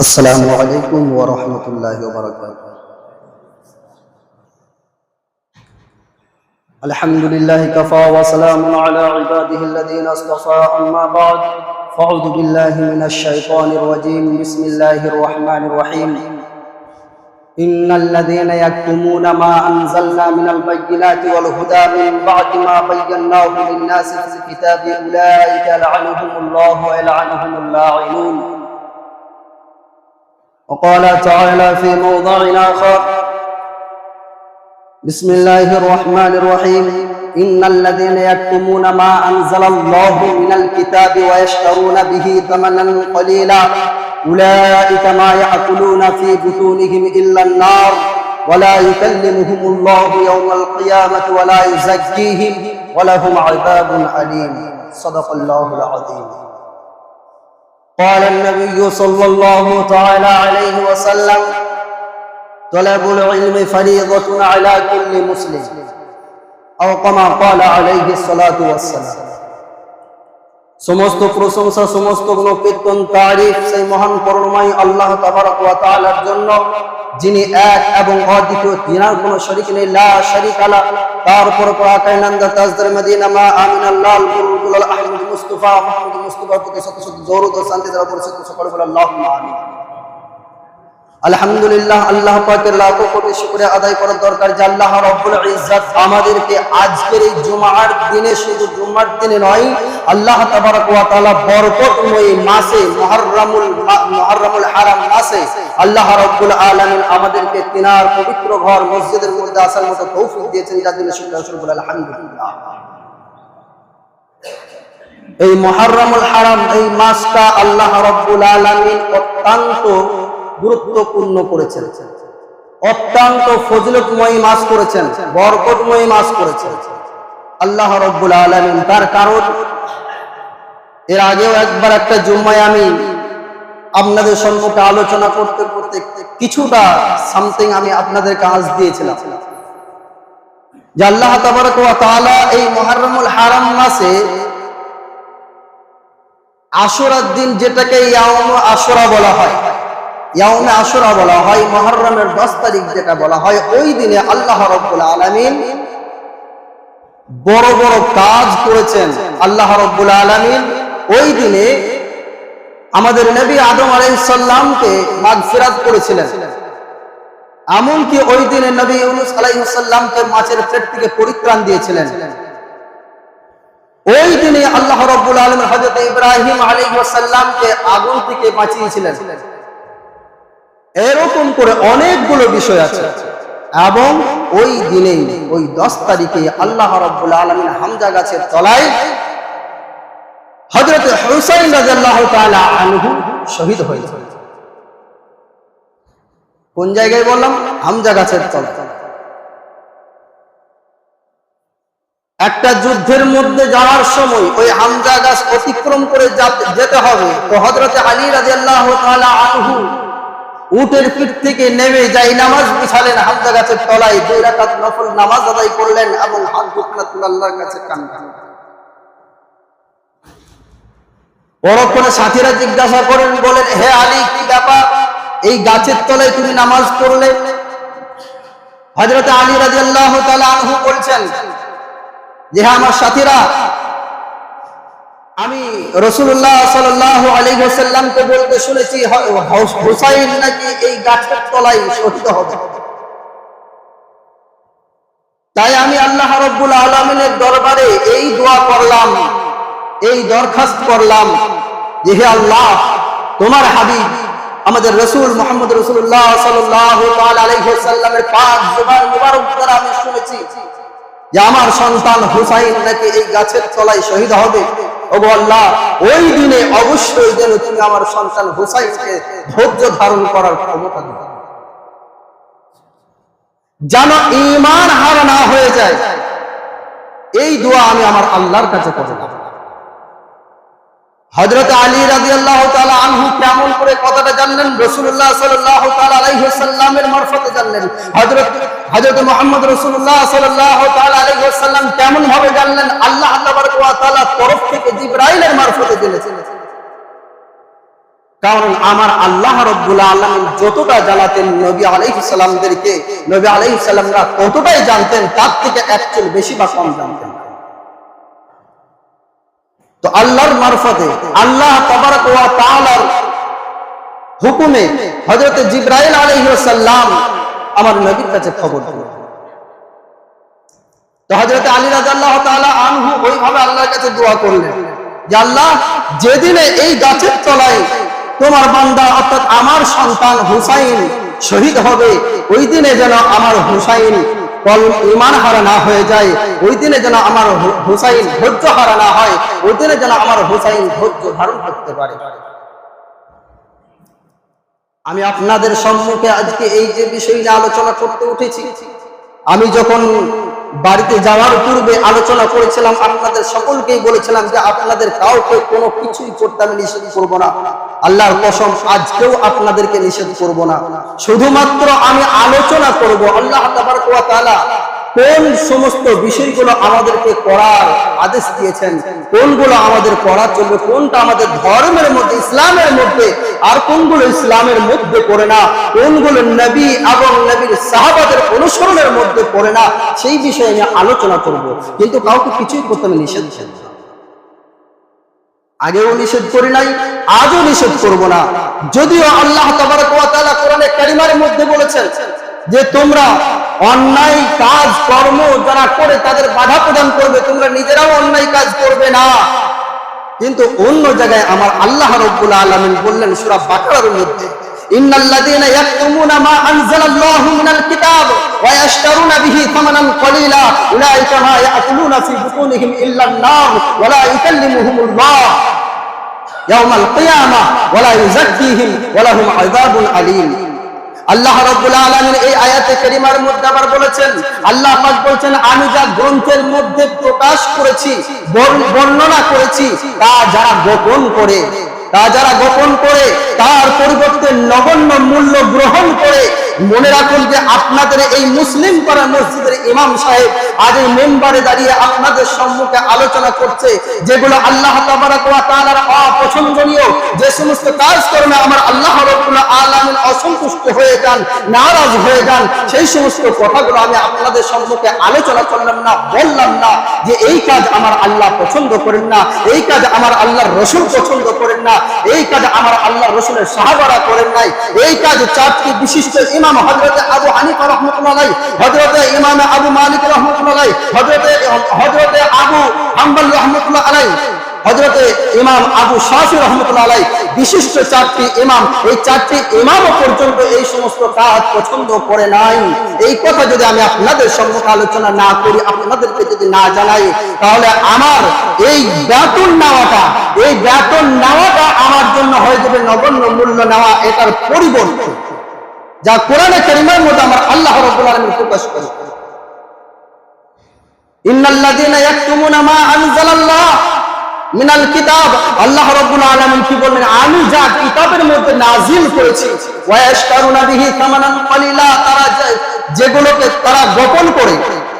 السلام عليكم ورحمة الله وبركاته. الحمد لله كفى وسلام على عباده الذين اصطفى. أما بعد فأعوذ بالله من الشيطان الرجيم. بسم الله الرحمن الرحيم. إن الذين يكتمون ما أنزلنا من البينات والهدى من بعد ما بيناه للناس في الكتاب أولئك لعنهم الله ويلعنهم اللاعنون. وقال تعالى في موضع آخر بسم الله الرحمن الرحيم. إن الذين يكتمون ما أنزل الله من الكتاب ويشترون به ثمنا قليلا أولئك ما يأكلون في بطونهم إلا النار ولا يكلمهم الله يوم القيامة ولا يزكيهم ولهم عذاب أليم. صدق الله العظيم. قال النبي صلى الله تعالى عليه وسلم طلب العلم فريضة على كل مسلم أو كما قال عليه الصلاة والسلام. সমস্ত প্রশংসা, সমস্ত গুণকীর্তন, তারিফ সেই মহান করুণময় আল্লাহ তাআলার জন্য, যিনি এক এবং অদ্বিতীয় তিনার কোনো শরীক নেই, লা শরিক আলা তার উপর পরাকাইনান্দা তাজদার মদিনা, মা আমিন আল্লাহ আহমদ মুস্তাফা, মুহাম্মদ মুস্তাফা প্রতি শত শত জোর ও শান্তি দ্বারা পরিচিত সকল বলে আল্লাহুম্মা আমিন। আলহামদুলিল্লাহ, আল্লাহ পাকের লাখো কোটি শুকরিয়া আদায় করার দরকার যে আল্লাহ রব্বুল ইজ্জত আমাদেরকে আজকের এই জুমার দিনে শুধু জুমার দিনে নয়, আল্লাহ তাবারক ওয়া তাআলা বরকতময় মাসে, মুহররমুল মুহররমুল হারাম মাসে আল্লাহ রব্বুল আলামিন আমাদেরকে তিনার পবিত্র ঘর, মসজিদের মধ্যে আসার মতো তৌফিক দিয়েছেন, যার জন্য শুকরিয়া শুরু বলে আলহামদুলিল্লাহ। এই মুহররমুল হারাম এই মাসটা আল্লাহ রব্বুল আলামিন অত্যন্ত গুরুত্বপূর্ণ করেছেন। অত্যন্ত ফজিলতময় মাস করেছেন, বরকতময় মাস করেছেন। আল্লাহ রব্বুল আলমিন তার কারণ, এর আগেও একবার একটা জুম্মায় আমি আপনাদের সম্মুখে আলোচনা করতে করতে কিছুটা সামথিং আমি আপনাদের কাজ দিয়েছিলাম। যে আল্লাহ তাআলা এই মুহররমুল হারাম মাসে আশুরার দিন যেটাকে ইয়াউম আশুরা বলা হয় ইয়াউমে আশুরা বলা হয় মহররমের দশ তারিখ যেটা বলা হয়, ওই দিনে আল্লাহ রব্বুল আলমিন বড় বড় কাজ করেছেন। আল্লাহ রব্বুল আলমিন ওই দিনে আমাদের নবী আদম আলাইসাল্লামকে করেছিলেন। এমনকি ওই দিনে নবী ইউনুস আলাইসাল্লামকে মাছের পেট থেকে পরিত্রাণ দিয়েছিলেন। ওই দিনে আল্লাহ রব্বুল আলম হজরত ইব্রাহিম আলাইসাল্লামকে আগুন থেকে বাঁচিয়েছিলেন। এরকম করে অনেকগুলো বিষয় আছে। এবং ওই দিনেই, ওই দশ তারিখে আল্লাহ রব্বুল আলমিন হামজা গাছের তলায় হজরত হুসাইন রাজাল্লাহ আনহু শহীদ হয়েছে। কোন জায়গায় বললাম? হামজা গাছের তলায়। একটা যুদ্ধের মধ্যে যাওয়ার সময় ওই হামজা গাছ অতিক্রম করে যেতে হবে। তো হজরত আলী রাজিয়াল্লাহ আনহু উটের পিঠ থেকে নেমে যাই নামাজ বিছালেন হামজা গাছের তলায় দুই রাকাত নফল নামাজ আদায় করলেন এবং হাত দুখানা তুলে আল্লাহর কাছে কান পরক্ষণে সাথীরা জিজ্ঞাসা করেন, বলেন, হে আলী, কি ব্যাপার? এই গাছের তলায় তুমি নামাজ পড়লে? হজরত আলী রাজি আল্লাহ বলছেন, যে হ্যাঁ আমার সাথীরা আমি রসুল্লাহ সাল্লাহ আলিহাসাল্লামকে বলতে শুনেছি হুসাইন নাকি এই গাছের তলায় শহীদ হবে। তাই আমি আল্লাহ রব্বুল আলমিনের দরবারে এই দোয়া করলাম, এই দরখাস্ত করলাম যে হে আল্লাহ, তোমার হাবিব, আমাদের রসুল মোহাম্মদ রসুল্লাহ সাল্লাহ আলাইসাল্লামের পাঁচ জুবার মুবারক দ্বারা আমি শুনেছি যে আমার সন্তান হুসাইন নাকি এই গাছের তলায় শহীদ হবে। ওই দিনে অবশ্যই যেন তুমি আমার সন্তান হুসাইনকে ধৈর্য ধারণ করার ক্ষমতা দিবে যেন ইমান হার না হয়ে যায়। এই দোয়া আমি আমার আল্লাহর কাছে করলাম হজরত আলী রাজি আল্লাহ আনহু কেমন করে কথাটা জানলেন রসুল্লাহ সাল্লাহ আলাইসাল্লামের মারফতে জানলেন। হজরত হজরত মোহাম্মদ রসুল্লাহ সাল্লাহ আলাইসাল্লাম কেমন ভাবে জানলেন? আল্লাহ তরফ থেকে জিব্রাইলের মারফতে জেনেছেন। কারণ আমার আল্লাহ রব্বুল আলমিন যতটা জানাতেন নবী আলাইসাল্লামদেরকে নবী আলাইসাল্লামরা ততটাই জানতেন, তার থেকে একচুল বেশি বা কম জানতেন তো আল্লাহর মারফতে আল্লাহ হুকুমে হযরত জিবরাইল আলাইহিস সালাম আমার নবীর কাছে খবর দিলেন তো হযরত আলী তাআলা আনহু ওইভাবে আল্লাহর কাছে দোয়া করলেন যে, আল্লাহ, যেদিনে এই গাছের তলায় তোমার বান্দা অর্থাৎ আমার সন্তান হুসাইন শহীদ হবে, ওই দিনে যেন আমার হুসাইন ইমান হারা না হয়ে যায়, ওই দিনে যেন আমার হুসাইন ধৈর্য হারা না হয়, ওই দিনে যেন আমার হুসাইন ধৈর্য ধারণ করতে পারে। আমি আপনাদের সম্মুখে আজকে এই যে বিষয় নিয়ে আলোচনা করতে উঠেছি, আমি যখন বাড়িতে যাওয়ার পূর্বে আলোচনা করেছিলাম, আপনাদের সকলকেই বলেছিলাম যে আপনাদের কাউকে কোনো কিছুই করতে আমি নিষেধ করব না। আল্লাহর কসম, আজকেও আপনাদেরকে নিষেধ করব না। শুধুমাত্র আমি আলোচনা করব, আল্লাহ তাআলা কোন সমস্ত বিষয়গুলো আমাদেরকে করার আদেশ দিয়েছেন? কোনগুলো আমাদের করা চলবে কোনটা আমাদের ধর্মের মধ্যে, ইসলামের মধ্যে, আর কোনগুলো ইসলামের মধ্যে পড়ে না? কোনগুলো নবী এবং নবীর সাহাবাদের অনুসরণের মধ্যে পড়ে না? সেই বিষয়ে আমি আলোচনা করব। কিন্তু কাউকে কিছুই প্রথমে নিষেধ আগেও নিষেধ করি নাই, আজও নিষেধ করব না। যদিও আল্লাহ তাবারক কোরআনে কারিমার মধ্যে বলেছেন যে তোমরা অন্যায় কাজ, কর্ম যারা করে তাদের বাধা প্রদান করবে, তোমরা নিজেরাও অন্যায় কাজ করবে না। কিন্তু অন্য জায়গায় আমার আল্লাহ রব্বুল আলামিন বললেন সূরা বাকারার মধ্যে আলীম। আল্লাহ রব্বুল আলামিন এই আয়াতে কেরিমার মধ্যে আবার বলেছেন, আল্লাহ পাক বলেছেন, আমি যা গ্রন্থের মধ্যে প্রকাশ করেছি বর্ণ- বর্ণনা করেছি, তা যারা গোপন করে, তা যারা গোপন করে, তার পরিবর্তে নগণ্য মূল্য গ্রহণ করে মনে রাখুন যে আপনাদের এই মুসলিম পাড়া মসজিদের ইমাম সাহেব আজ এই মেম্বারে দাঁড়িয়ে আপনাদের সম্মুখে আলোচনা করছে, যেগুলো আল্লাহ অপছন্দনীয়। যে সমস্ত কাজ কর্মে আমার আল্লাহ রাব্বুল আলামিন অসন্তুষ্ট হয়ে যান, নারাজ হয়ে যান, সেই সমস্ত কথাগুলো আমি আপনাদের সম্মুখে আলোচনা করলাম না, বললাম না যে এই কাজ আমার আল্লাহ পছন্দ করেন না, এই কাজ আমার আল্লাহর রসুল পছন্দ করেন না, এই কাজ আমার আল্লাহ রসুলের সাহাবারা করেন নাই, এই কাজ চারটি বিশিষ্ট ইমাম হজরতে আবু হানিফা রহমতুল্লাহ হজরতে ইমাম আবু মালিক রহমতুল্লাহ হজরতে হজরতে আবু হাম্বল রহমতুল্লাহ আলাই হজরতে ইমাম আবু শাহি রহমতুল্লাহ আলাই বিশিষ্ট চারটি ইমাম। এই চারটি ইমামও পর্যন্ত এই সমস্ত কাজ পছন্দ করে নাই। এই কথা যদি আমি আপনাদের সম্মুখে আলোচনা না করি, আপনাদেরকে যদি না জানাই, তাহলে আমার এই বেতন নেওয়াটা, এই বেতন নেওয়াটা আমার জন্য হয়ে যাবে নগণ্য মূল্য নেওয়া, এটার পরিবর্তন যা কোরআনে কারিমার মধ্যে আমার আল্লাহ প্রকাশ করে আমি যা কিতাবের মধ্যে নাজিল করেছি তারা যেগুলোকে তারা গোপন করে,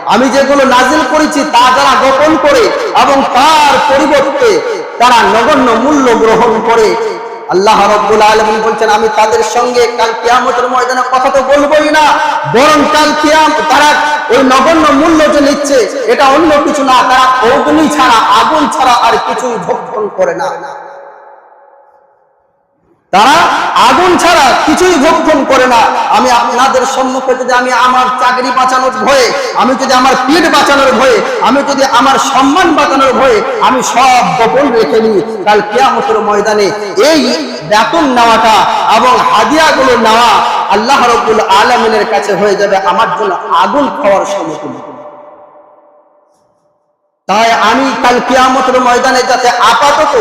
আমি যেগুলো নাজিল করেছি তা যারা গোপন করে এবং তার পরিবর্তে তারা নগণ্য মূল্য গ্রহণ করে আল্লাহ রব্বুল আলামিন বলছেন, আমি তাদের সঙ্গে কাল কিয়ামতের ময়দানে কথা তো বলবোই না, বরং কাল কিয়াম, তারা ওই নগণ্য মূল্য যে নিচ্ছে, এটা অন্য কিছু না, তারা অগ্নি ছাড়া, আগুন ছাড়া আর কিছুই ভক্ষণ করে না। তারা আগুন ছাড়া কিছুই ভক্ষণ করে না। আমি আপনাদের সম্মুখে যদি আমি আমার চাকরি বাঁচানোর ভয়ে, আমি যদি আমার পেট বাঁচানোর ভয়ে, আমি যদি আমার সম্মান বাঁচানোর ভয়ে আমি সব গোপন রেখে নিই, কাল কেয়ামতের ময়দানে এই বেতন নেওয়াটা এবং হাদিয়াগুলো নেওয়া আল্লাহ রব্বুল আলমিনের কাছে হয়ে যাবে আমার জন্য আগুন খাওয়ার সমতুল্য তাই আমি কাল কিয়ামতের ময়দানে যাতে আপাতত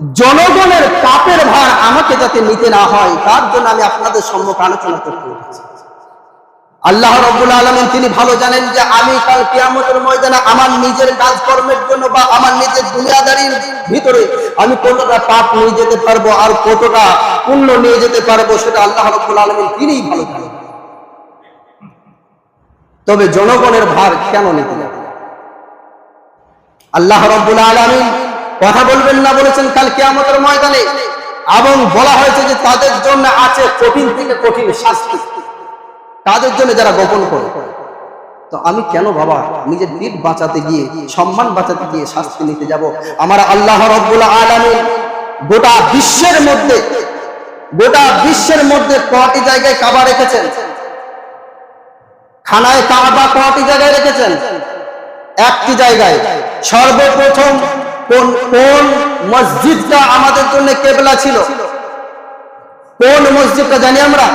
জনগণের পাপের ভার আমাকে যাতে নিতে না হয়, তার জন্য আমি আপনাদের সম্মুখে আলোচনা করতে উঠেছি আল্লাহ রব্বুল আলমিন তিনি ভালো জানেন যে আমি কাল কিয়ামতের ময়দানে আমার নিজের কাজকর্মের জন্য বা আমার নিজের দুনিয়াদারির ভিতরে আমি কতটা পাপ নিয়ে যেতে পারব আর কতটা পুণ্য নিয়ে যেতে পারব সেটা আল্লাহ রব্বুল আলমিন তিনিই ভালো জানেন। তবে জনগণের ভার কেন নিতে যাবে আল্লাহ রব্বুল আলামিন কথা বলবেন না বলেছেন কাল কিয়ামতের ময়দানে। এবং বলা হয়েছে যে তাদের জন্য আছে কঠিন থেকে কঠিন শাস্তি। তাদের জন্য যারা গোপন করে। তো আমি কেন বাবা নিজের পিঠ বাঁচাতে গিয়ে, সম্মান বাঁচাতে গিয়ে শাস্তি নিতে যাব? আমার আল্লাহ রব্বুল আলামিন গোটা বিশ্বের মধ্যে, গোটা বিশ্বের মধ্যে কটি জায়গায় কাবা রেখেছেন? খানায় কাবা কটি জায়গায় রেখেছেন? একটি জায়গায়। সর্বপ্রথম কোন কোন মসজিদটা আমাদের জন্য কেবলা ছিল? কোন মসজিদটা জানি আমরা?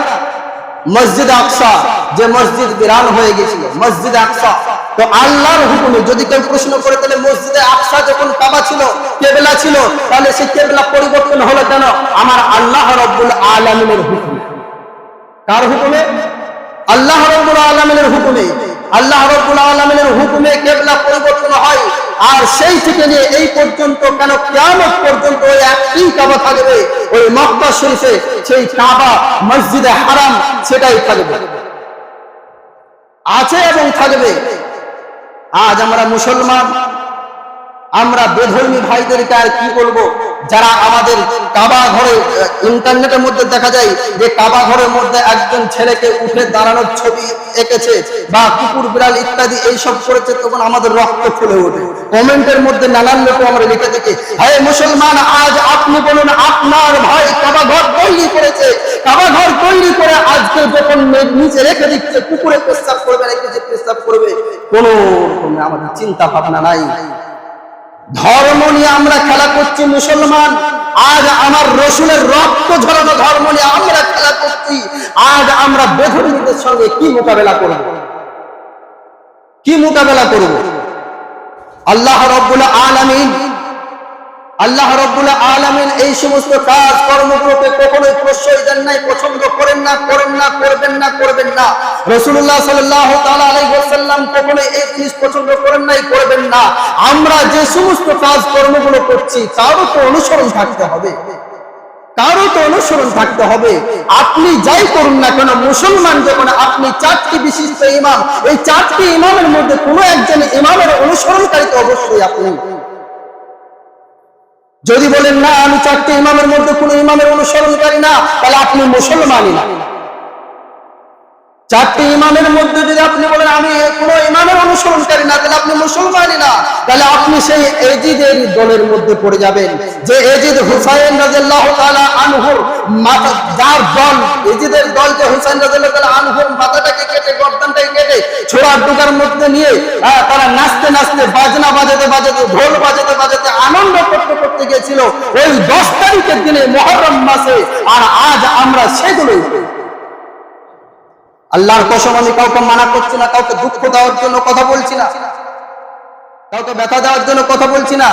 মসজিদ আকসা, যে মসজিদ বিরান হয়ে গেছিল, মসজিদ আকসা। তো আল্লাহর হুকুমে যদি কেউ প্রশ্ন করে, তাহলে মসজিদে আকসা যখন কাবা ছিল, কেবলা ছিল, তাহলে সেই কেবলা পরিবর্তন হলো কেন? আমার আল্লাহ রব্বুল আলমিনের হুকুমে। কার হুকুমে? আল্লাহ রব্বুল আলমিনের হুকুমে। আল্লাহ রব্বুল আলমিনের হুকুমে কেবলা পরিবর্তন হয়। আর সেই থেকে নিয়ে এই পর্যন্ত কেন কেমন পর্যন্ত ওই একই কাবা থাকবে? ওই মক্কা শরীফে সেই কাবা, মসজিদে হারাম, সেটাই থাকবে। আছে এবং থাকবে। আজ আমরা মুসলমান, আমরা বেধর্মী ভাইদেরকে আর কি বলব? যারা আমাদের কাবা ঘরে ইন্টারনেটের মধ্যে দেখা যায় যে কাবা ঘরের মধ্যে একজন ছেলেকে উঠে দাঁড়ানোর ছবি এঁকেছে বা কুকুর, বিড়াল ইত্যাদি এইসব করেছে, তখন আমাদের রক্ত ফুলে ওঠে। কমেন্টের মধ্যে নানান লোক আমরা লিখে দেখি হ্যাঁ মুসলমান, আজ আপনি বলুন, আপনার ভাই কাবা ঘর তৈরি করেছে। কাবা ঘর তৈরি করে আজকে যখন নিচে রেখে দিচ্ছে, কুকুরে প্রস্তাব করবে রেখে প্রস্তাব করবে, কোনো আমাদের চিন্তা ভাবনা নাই। ধর্ম নিয়ে আমরা খেলা করছি মুসলমান। আজ আমার রসুলের রক্ত ঝরানো ধর্ম নিয়ে আমরা খেলা করছি। আজ আমরা বেধর্মীদের সঙ্গে কি মোকাবেলা করব? কি মোকাবেলা করব? আল্লাহ রব্বুল আলামিন আল্লাহ রব্বুল আলামিন এই সমস্ত কাজ কর্মগুলোকে কখনোই প্রশ্রয় দেন নাই, পছন্দ করেন না করেন না, করবেন না করবেন না। রসুল্লাহ কখনোই এই জিনিস পছন্দ করেন নাই, করবেন না। আমরা যে সমস্ত কাজ, কর্মগুলো করছি, তারও তো অনুসরণ থাকতে হবে। তারও তো অনুসরণ থাকতে হবে। আপনি যাই করুন না কেন, মুসলমান যখন, আপনি চারটি বিশিষ্ট ইমাম, এই চারটি ইমামের মধ্যে কোনো একজন ইমামের অনুসরণকারী তো অবশ্যই আপনি। যদি বলেন, না, আমি চারটে ইমামের মধ্যে কোনো ইমামের অনুসরণকারী না, তাহলে আপনি মুসলমানই না। চারটি ইমামের মধ্যে যদি আপনি বলেন, আমি কোনো ইমামের অনুসরণকারী না, তাহলে আপনি মুসলমানই না। তাহলে আপনি সেই এজিদের দলের মধ্যে পড়ে যাবেন। যে এজিদ হুসাইন রাদিয়াল্লাহু তাআলা আনহুর মাথা যার দল, এজিদের দল যে হুসাইন তাআলা আনহুর মাথাটাকে কেটে, গর্দানটাকে কেটে, ছোড়ার ডুকার মধ্যে নিয়ে তারা নাচতে নাচতে, বাজনা বাজাতে বাজাতে, ঢোল বাজাতে বাজাতে আনন্দ করতে করতে গিয়েছিল। ওই দশ তারিখের দিনে মহরম মাসে, আর আজ আমরা সেগুলোই। আল্লাহর কসম, আমি কাউকে মানা করছি না, কাউকে দুঃখ দেওয়ার জন্য কথা বলছি না। কাউকে ব্যথা দেওয়ার জন্য কথা বলছি না।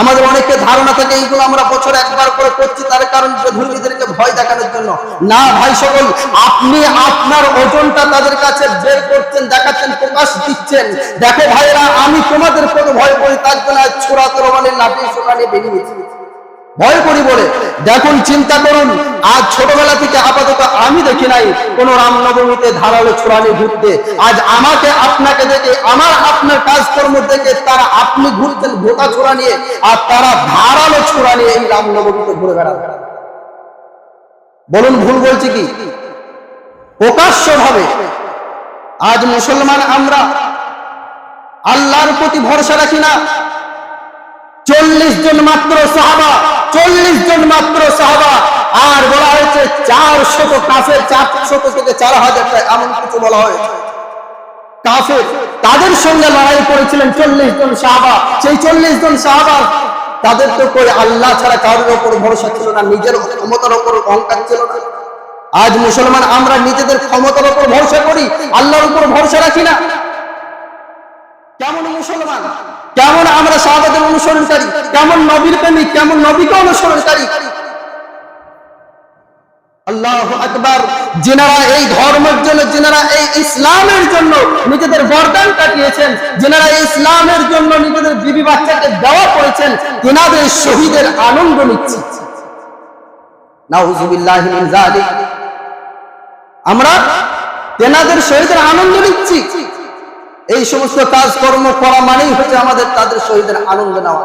আমাদের অনেকের ধারণা থাকে, এইগুলো আমরা বছর একবার করে করছি, তার কারণ ধর্মীদেরকে ভয় দেখানোর জন্য। না ভাই সকল, আপনি আপনার ওজনটা তাদের কাছে বের করছেন, দেখাচ্ছেন, প্রকাশ দিচ্ছেন। দেখো ভাইরা আমি তোমাদের কোনো ভয় করি, তার জন্য ছোড়া তরবানি লাঠি সোনানি বেরিয়েছি। ভয় করি বলে। দেখুন, চিন্তা করুন, আজ ছোটবেলা থেকে আপাতত আমি দেখি নাই কোন রামনবমীতে ধারালো ছোড়ানি ঘুরতে। আজ আমাকে আপনাকে দেখে, আমার আপনার কাজকর্ম দেখে তারা আপনি ঘুরতেন ভোটা ছোড়া নিয়ে, আর তারা ধারালো ছোড়া নিয়ে এই রামনবমীতে ঘুরে বেড়াবে বলুন, ভুল বলছি কি? প্রকাশ্য ভাবে আজ মুসলমান আমরা আল্লাহর প্রতি ভরসা রাখি না চল্লিশ জন মাত্র সাহাবা, চল্লিশ জন মাত্র সাহাবা। আর বলা হয়েছে চার শত কাফের, চার শত থেকে চার হাজার এমন কিছু বলা হয়েছে। তাদের সঙ্গে লড়াই করেছিলেন চল্লিশ জন সাহাবা। সেই চল্লিশ জন সাহাবা তাদের তো করে আল্লাহ ছাড়া কারোর ওপর ভরসা ছিল না, নিজের ক্ষমতার ওপর অহংকার ছিল না। আজ মুসলমান আমরা নিজেদের ক্ষমতার ওপর ভরসা করি, আল্লাহর উপর ভরসা রাখি না। কেমন মুসলমান? কেমন আমরা সাহাবাদের অনুসরণকারী? কেমন নবীর প্রেমিক? কেমন নবীকে অনুসরণকারী? আল্লাহ আকবার। যেনারা এই ধর্মের জন্য, যেনারা এই ইসলামের জন্য নিজেদের বরদান কাটিয়েছেন, যেনারা ইসলামের জন্য নিজেদের বিবি বাচ্চাকে দেওয়া করেছেন, তেনাদের শহীদের আনন্দ নিচ্ছে। আমরা তেনাদের শহীদের আনন্দ নিচ্ছি। এই সমস্ত কাজকর্ম করা মানেই হচ্ছে আমাদের তাদের শহীদের আনন্দ নেওয়া।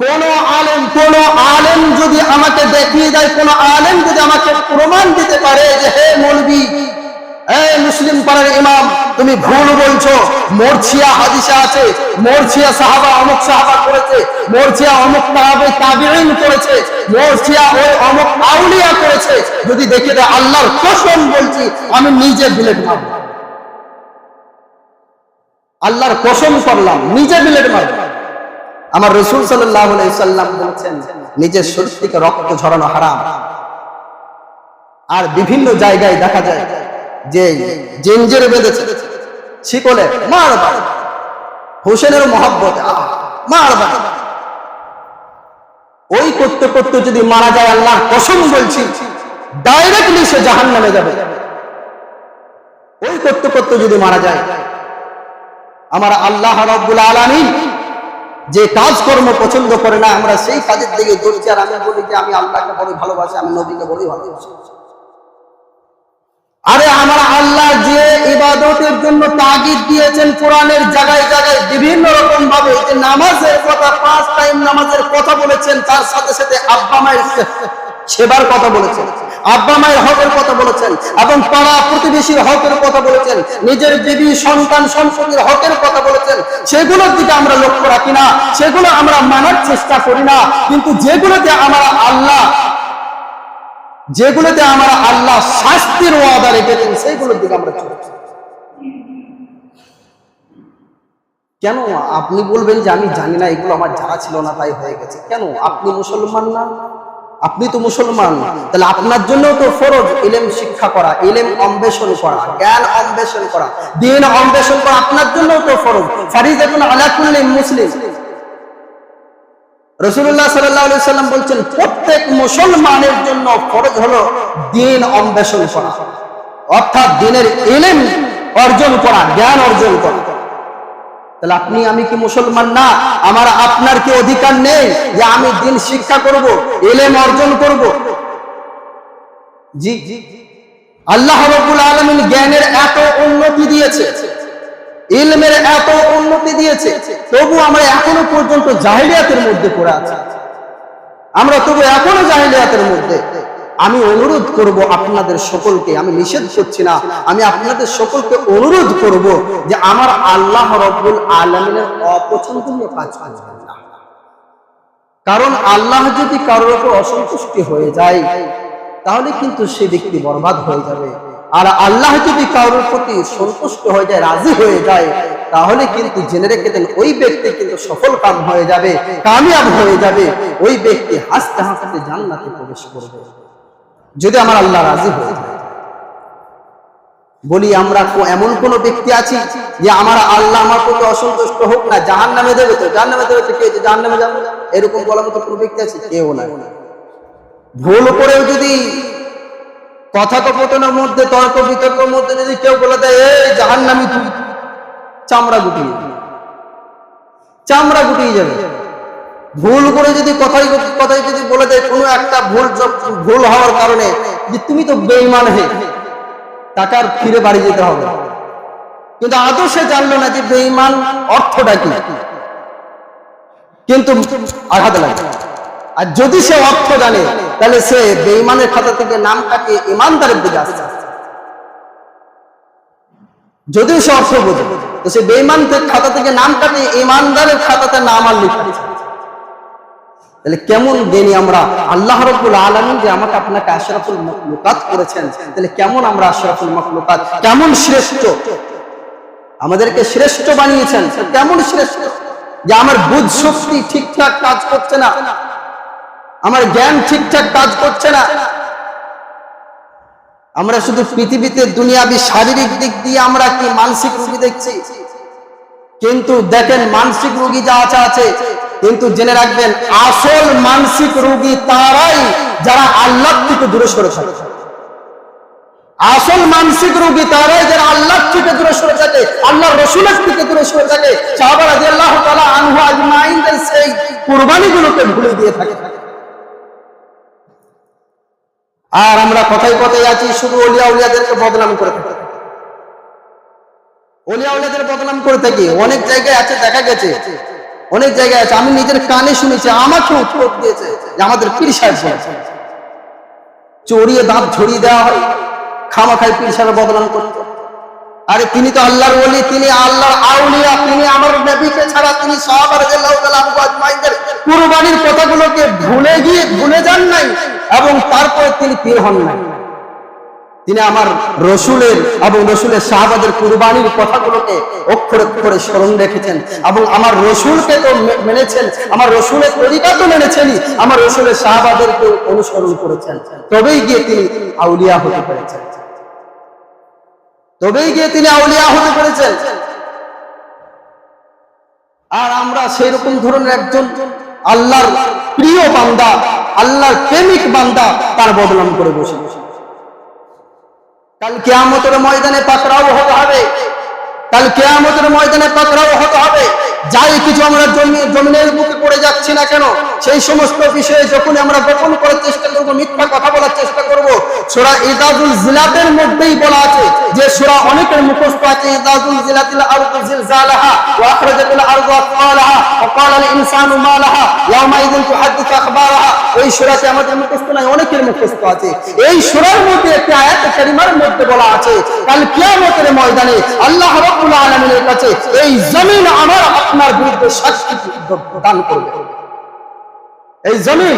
কোন আলেম কোন আলেম যদি আমাকে দেখিয়ে দেয়, কোন আলেম যদি আমাকে প্রমাণ দিতে পারে যে, হে মৌলবি এই মুসলিম পাড়ার ইমাম, তুমি ভুল বলছো। মরছিয়া হাদিসা আছে, মোরছিয়া সাহাবা অমুক সাহাবা করেছে, মোরছিয়া অমুক তাহাবে তাবিঈন করেছে, মোরছিয়া ওই অমুক আউলিয়া করেছে। যদি দেখে দেয়, আল্লাহর কসম বলছি, আমি নিজে বিলেট মারব। আল্লাহর কসম করলাম, নিজে বিলেট মারব আমার রসুল সাল্লাম বলছেন, নিজের শরীর রক্ত ঝরানো হারাম। আর বিভিন্ন জায়গায় দেখা যায় যে জেঞ্জের বেঁধেছে, শিকলে মার বাড়ি হোসেনের মহব্বত মার বাড়ি ওই করতে করতে যদি মারা যায় আল্লাহ, কসম বলছি ডাইরেক্টলি সে জাহান নামে যাবে। ওই করতে করতে যদি মারা যায় আমার আল্লাহ রব্বুল আলামিন যে কাজকর্ম পছন্দ করে না, আমরা সেই কাজের দিকে দৌড়ছি আর আমি বলি যে আমি আল্লাহকে বড়ই ভালোবাসি, আমি নবীকে বড়ই ভালোবাসি। আরে আমার আল্লাহ যে ইবাদতের জন্য তাগিদ দিয়েছেন কোরআনের জায়গায় জায়গায় বিভিন্ন রকম ভাবে যে নামাজের কথা, পাঁচ টাইম নামাজের কথা বলেছেন, তার সাথে সাথে আব্বা মায়ের সেবার কথা বলেছেন। আব্বা মায়ের হকের কথা বলেছেন এবং পাড়া প্রতিবেশীর হকের কথা বলেছেন, নিজের বিবি সন্তান, সম্পত্তির হকের কথা বলেছেন। সেগুলোর দিকে আমরা লক্ষ্য রাখি না, সেগুলো আমরা মানার চেষ্টা করি না। কিন্তু যেগুলোতে আমরা আল্লাহ, যেগুলোতে আমরা আল্লাহ শাস্তির ওয়াদা রেখেছেন সেইগুলোর দিকে আমরা চলছি কেন আপনি বলবেন যে আমি জানি না, এগুলো আমার জানা ছিল না, তাই হয়ে গেছে। কেন? আপনি মুসলমান না? আপনি তো মুসলমান, তাহলে আপনার জন্য তো ফরজ ইলেম শিক্ষা করা, ইলেম অন্বেষণ করা, জ্ঞান অন্বেষণ করা, দিন অন্বেষণ করা আপনার জন্য তো ফরজ। ফারিদাতুন আলা কুল্লি মুসলিম। রসুল্লাহ সাল্লাহ সাল্লাম বলছেন, প্রত্যেক মুসলমানের জন্য ফরজ হলো দিন অন্বেষণ করা, অর্থাৎ দিনের ইলেম অর্জন করা, জ্ঞান অর্জন করা। তাহলে আপনি, আমি কি মুসলমান না? আমার আপনার কি অধিকার নেই যে আমি দিন শিক্ষা করব, এলেম অর্জন করব? জি আল্লাহ রব্বুল আলমিন জ্ঞানের এত উন্নতি দিয়েছে, ইলমের এত উন্নতি দিয়েছে, তবু আমরা এখনও পর্যন্ত জাহিলিয়াতের মধ্যে পড়ে আছি। আমরা তবু এখনও জাহিলিয়াতের মধ্যে। আমি অনুরোধ করব আপনাদের সকলকে, আমি নিষেধ করছি না, আমি আপনাদের সকলকে অনুরোধ করব যে আমার আল্লাহ রব্বুল আলমিনের অপছন্দনীয় কাজ কারণ আল্লাহ যদি কারোর উপর অসন্তুষ্টি হয়ে যায়, তাহলে কিন্তু সে ব্যক্তি বরবাদ হয়ে যাবে। আর আল্লাহ যদি কারোর প্রতি সন্তুষ্ট হয়ে যায়, রাজি হয়ে যায়, তাহলে কিন্তু জেনে রেখে দেন ওই ব্যক্তি কিন্তু সফল কাম হয়ে যাবে, কামিয়াব হয়ে যাবে। ওই ব্যক্তি হাসতে হাসতে জান্নাতে প্রবেশ করবে। যদি আমার আল্লাহ রাজি হয়ে বলি, আমরা এমন কোন ব্যক্তি আছি যে আমার আল্লাহ আমার প্রতি অসন্তুষ্ট হোক না জাহান নামে দেবে তো জাহান নামে দেবে কে জাহান নামে যাবে। এরকম বলার মতো কোনো ব্যক্তি আছে? কেউ না ভুল করেও যদি কথোপকথনের মধ্যে তর্ক বিতর্কের মধ্যে যদি কেউ বলে দেয়, এই জাহান নামি তুই, চামড়া গুটিয়ে চামড়া গুটিয়ে যাবে। ভুল করে যদি কথাই কথাই যদি বলে দেয়, কোনো একটা ভুল ভুল হওয়ার কারণে যে তুমি তো বেইমান হে, তাকে আর ফিরে বাড়ি যেতে হবে কিন্তু আদৌ সে জানলো না যে বেইমান অর্থটা কি? কিন্তু আঘাত লাগে। আর যদি সে অর্থ জানে, তাহলে সে বেইমানের খাতা থেকে নাম কাটিয়ে ইমানদারের দিকে আসছে। যদিও সে অর্থ বোঝে, তো সে বেইমান খাতা থেকে নাম কাটিয়ে ইমানদারের খাতাতে নাম আর লিখছে তাহলে কেমন জ্ঞানী আমরা? আল্লাহ রব্বুল আলমিন যে আমাকে আপনাকে আশরাফুল মখলুকাত করেছেন, তাহলে কেমন আমরা আশরাফুল মখলুকাত? কেমন শ্রেষ্ঠ? আমাদেরকে শ্রেষ্ঠ বানিয়েছেন কেমন শ্রেষ্ঠ? যে আমার বুধ শক্তি ঠিকঠাক কাজ করছে না। আমার জ্ঞান ঠিকঠাক কাজ করছে না। আমরা শুধু পৃথিবীতে দুনিয়াবি শারীরিক দিক দিয়ে আমরা কি মানসিক রোগী দেখছি? কিন্তু দেখেন মানসিক রোগী যা আছে। কিন্তু জেনে রাখবেন, আসল মানসিক রোগী তারাই যারা আল্লাহ থেকে দূরে সরে থাকে। আসল মানসিক রোগী তারাই যারা আল্লাহ থেকে দূরে সরে থাকে আল্লাহ রসুলের থেকে দূরে সরে থাকে, সাহাবা রাদিয়াল্লাহু তাআলা আনহু আজমাইনদের সেই কুরবানিগুলোকে ভুলে দিয়ে থাকে। আর আমরা কথাই কথাই আছি, শুধু অলিয়া উলিয়াদেরকে বদনাম করে থাকি। অলিয়া উলিয়াদের বদনাম করে থাকি। অনেক জায়গায় আছে, দেখা গেছে অনেক জায়গায় আছে। আমি নিজের কানে শুনেছি, আমাকে উত্তর দিয়েছে যে আমাদের পীর সাহেব চড়িয়ে দাঁত ঝরিয়ে দেওয়া হয় খামাখাই পীর সাহেব বদনাম করত। আরে তিনি তো আল্লাহর বলি তিনি আল্লাহর আউলিয়া, তিনি আমার নবীকে ছাড়া তিনি সাহাবা রাদিয়াল্লাহু তাআলা আনহু আজমাইনদের কুরবানির কথাগুলোকে ভুলে গিয়ে ভুলে যান নাই এবং তারপরে তিনি পীর হন নাই। তিনি আমার রসুলের এবং রসুলের সাহাবাদের কুরবানির কথাগুলোকে অক্ষরে অক্ষরে স্মরণ রেখেছেন এবং আমার রসুলকে তো মেনেছেন, আমার রসুলের তরিকা তো মেনেছেনই, আমার রসুলের সাহাবাদেরকে অনুসরণ করেছেন। তবেই গিয়ে তিনি আউলিয়া হতে পেরেছেন। তবেই গিয়ে তিনি আউলিয়া হতে পেরেছেন। আর আমরা সেই রকম ধরনের একজন আল্লাহর প্রিয় বান্দা, আল্লাহর প্রেমিক বান্দা তার বদনাম করে বসে বসে। কাল কেয়ামতের ময়দানে পাকড়াও হতে হবে। কাল কেয়ামতের ময়দানে পাকড়াও হতে হবে। যাই কিছু আমরা জমি, জমিনের বুকে পড়ে যাচ্ছি না কেন, সেই সমস্ত বিষয়ে যখন আমরা গোপন করার চেষ্টা করব, মিথ্যা কথা বলার চেষ্টা করব, সূরা ইদাজুল জিলাতের মধ্যেই বলা আছে যে সূরা অনেকের মুখস্থ আছে ইদাজুল জিলাতিল আরদু জিলজালাহা ওয়া আখরাজাতিল আরদু আথকালাহা ওয়া ক্বালা আল ইনসানু মা লাহা ইয়াওমা ইযিন তুহাদ্দিসু আখবারাহা। এই সূরাতে আমাদের মুখস্থ নাই, অনেকের মুখস্থ আছে। এই সূরার মধ্যে একটি আয়াত কারিমার মধ্যে বলা আছে, কাল কিয়ামতের ময়দানে আল্লাহ রাব্বুল আলামিনের কাছে এই জমিন আমার আপনার বিরুদ্ধে সাক্ষী দান করবে। এই জমিন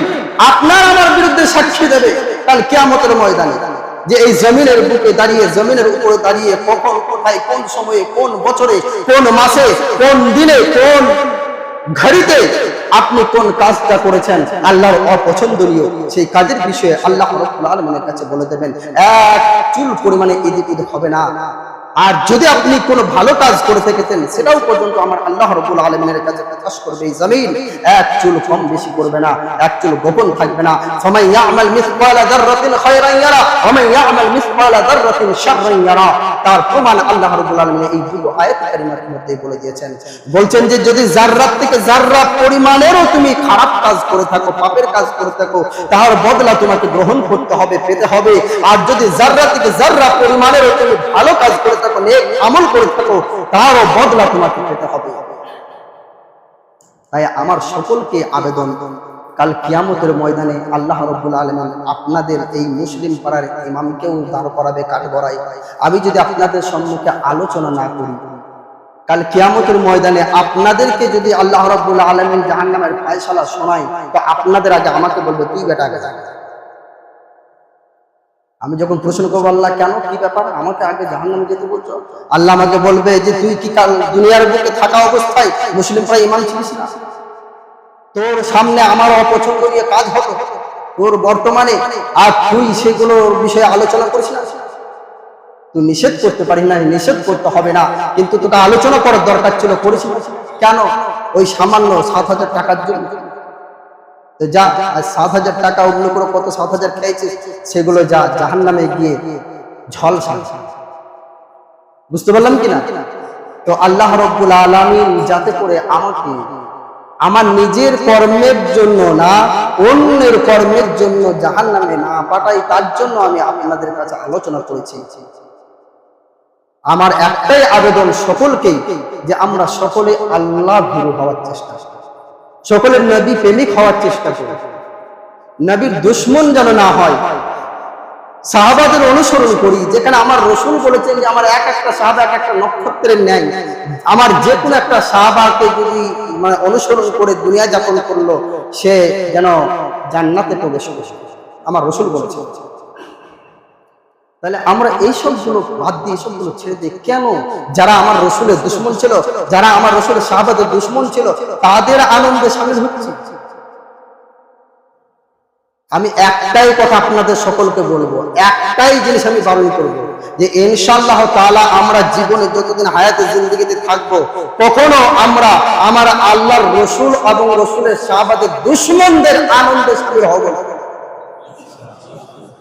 আপনার আমার বিরুদ্ধে সাক্ষী দেবে কাল কিয়ামতের ময়দানে। যে এই জমিনের বুকে দাঁড়িয়ে, জমিনের উপরে দাঁড়িয়ে কখন, কোথায়, কোন সময়ে, কোন বছরে, কোন মাসে, কোন দিনে, কোন ঘড়িতে আপনি কোন কাজটা করেছেন, আল্লাহর অপছন্দনীয় সেই কাজের বিষয়ে আল্লাহ রাব্বুল আলামিনের কাছে বলে দেবেন, এক চুল পরিমাণে এদিক হবে না। আর যদি আপনি কোনো ভালো কাজ করে থেকেছেন, সেটাও পর্যন্ত আমার আল্লাহ রবুল আলমিনের কাছে প্রকাশ করবে এই জমিন এক চুল কম বেশি করবে না, এক চুল গোপন থাকবে না। সময় তার তুমি খারাপ কাজ করে থাকো কাজ করে থাকো, তার বদলা তোমাকে গ্রহণ করতে হবে, পেতে হবে। আর যদি জাররা থেকে জাররা পরিমাণেরও তুমি ভালো কাজ করে থাকো নেক আমল করে থাকো, তারও বদলা তোমাকে পেতে হবে তাই আমার সকলকে আবেদন, কাল কিয়ামতের ময়দানে আল্লাহ রব্বুল আলমিন আপনাদের এই মুসলিম পাড়ার ইমামকেও দাঁড় করাবে কাঠ গড়াই আমি যদি আপনাদের সম্মুখে আলোচনা না করি, কাল কিয়ামতের ময়দানে আপনাদেরকে যদি আল্লাহ রব্বুল আলমিন জাহান্নামের ফায়সালা শোনায়, তো আপনাদের আগে আমাকে বলবে, তুই বেটা আগে। আমি যখন প্রশ্ন করব, আল্লাহ, কেন? কি ব্যাপার? আমাকে আগে জাহান্নামে যেতে বলছো? আল্লাহ আমাকে বলবে যে, তুই কি কাল দুনিয়ার বুকে থাকা অবস্থায় মুসলিম প্রায় ইমান ছিলিস না? তোর সামনে আমার অপছন্দনীয় কাজ হতো। তোর বর্তমানে আর তুই সেগুলোর বিষয়ে আলোচনা করিস না। তুই নিষেধ করতে পারিস না, নিষেধ করতে হবে না। কিন্তু তোকে আলোচনা করার দরকার ছিল, করিস না। কেন? ওই সামান্য সাত হাজার টাকার জন্য। তো যা সাত হাজার টাকা অন্য করে কত সাত হাজার খেয়েছিস? সেগুলো যা জাহান নামে গিয়ে ঝল বুঝতে পারলাম কি না তো আল্লাহ রব্বুল আলমিন যাতে করে আমাকে আমার নিজের কর্মের জন্য না, অন্যের কর্মের জন্য জাহান নামে না পাঠাই তার জন্য আমি আপনাদের কাছে আলোচনা করেছি। আমার একটাই আবেদন সকলকেই, যে আমরা সকলে আল্লাহ ভীরু হওয়ার চেষ্টা সকলের নবী প্রেমিক হওয়ার চেষ্টা করি নবীর দুশ্মন যেন না হয়। সাহাবাদের অনুসরণ করি, যেখানে আমার রসুল বলেছেন যে আমার এক একটা সাহাবা এক একটা নক্ষত্রের ন্যায়। আমার যে কোনো একটা সাহাবাকে যদি মানে অনুসরণ করে দুনিয়া যাপন করল, সে যেন জান্নাতে প্রবেশ করবে। আমার রসুল বলেছে তাহলে আমরা এই সবগুলো বাদ দিয়ে সবগুলো ছেড়ে দিই কেন যারা আমার রসুলের দুশ্মন ছিল, যারা আমার রসুলের সাহাবাদের দুশ্মন ছিল, তাদের আনন্দে সামিল হচ্ছে। আমি একটাই কথা আপনাদের সকলকে বলব, একটাই জিনিস আমি বারণ করব, যে ইনশাল্লাহ তাআলা আমরা জীবনে যতদিন হায়াতে জিন্দগিতে থাকব, কখনো আমরা আমার আল্লাহর রসুল এবং রসুলের সাহাবাদের দুশ্মনদের আনন্দে সামিল হব না।